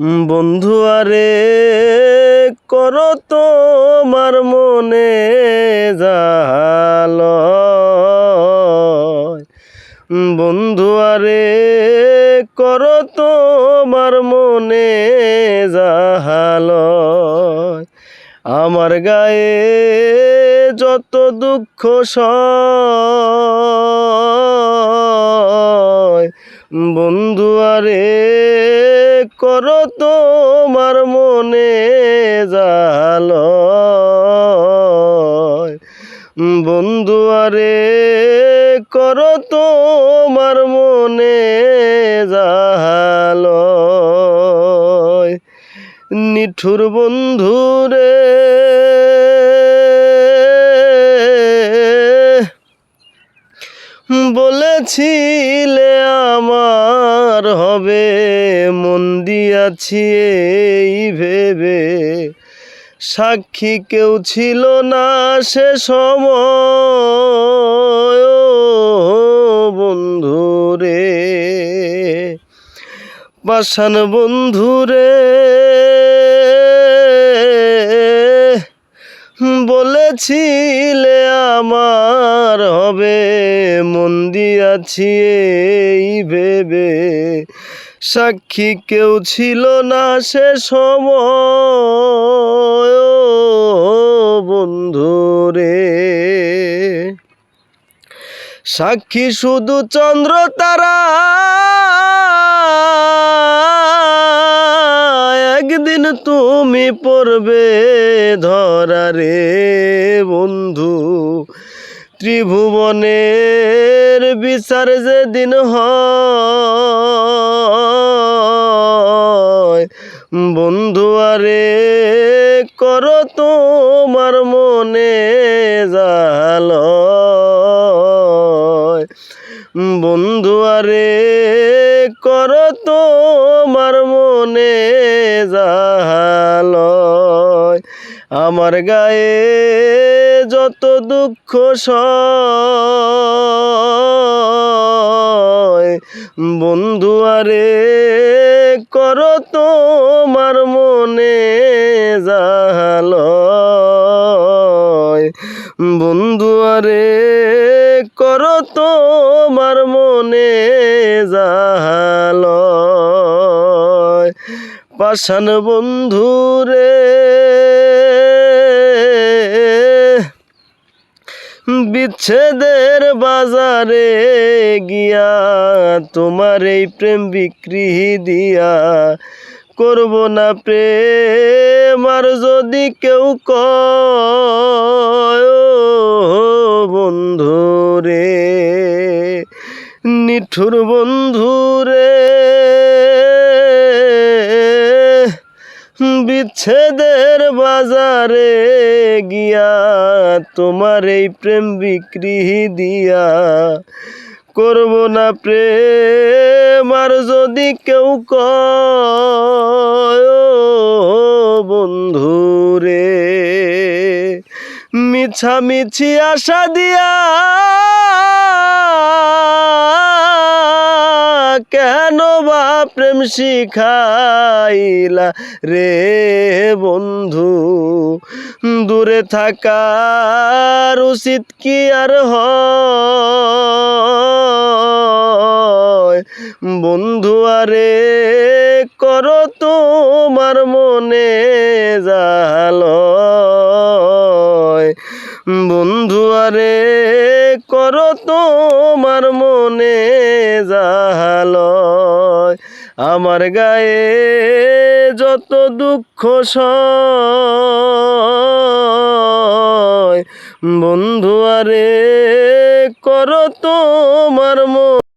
বন্ধু, আরে করো তোমার মনে জাল। বন্ধু, আরে করো তোমার মনে জাহাল আমার গায়ে যত দুঃখ সয়। বন্ধু করো তোমার মনে জাল। বন্ধু আরে করো তোমার মনে জাল। নিঠুর বন্ধু রে। বলেছিলে আমার হবে মন দিয়াছি এই ভেবে। সাক্ষী কেউ ছিল না সে সময়, ও বন্ধু রে। পাষাণ বন্ধু রে, বলেছিলে আমার হবে। দিয়াছি এই ভেবে। সাক্ষী কেউ ছিল না সে সময়। ও বন্ধু রে। সাক্ষী শুধু চন্দ্র তারা। একদিন তুমি পড়বে ধরা রে বন্ধু। ত্রিভুবনের বিচার যেদিন হয়, বন্ধু আরে করো তোমার মনে জাল বন্ধু আরে করো তোমার মনে জাল আমার গায়ে যত দুঃখ বন্ধু আরে, করো তোমার মনে জাল বন্ধু আরে, করো তোমার মনে জাল পাষাণ বন্ধু রে বিচ্ছেদের বাজারে গিয়া তোমার এই প্রেম বিক্রি দিয়া করব না প্রেম। আর যদি কেউ কয় বন্ধু রে, নিঠুর বন্ধু রে, বিচ্ছেদের বাজারে গিয়া, তোমার এই প্রেম বিক্রি দিয়া। করব না প্রেম, আর যদি কেউ কয়, ও বন্ধু রে মিছামিছি আশা দিয়া কেন বা প্রেম শিখাইলা রে বন্ধু? দূরে থাকার উচিত কি আর হয়? বন্ধু, আরে করো তোমার মনে জাল বন্ধু, আরে করো তোমার মনে আমার গায়ে যত দুঃখ বন্ধু আরে কর তোমার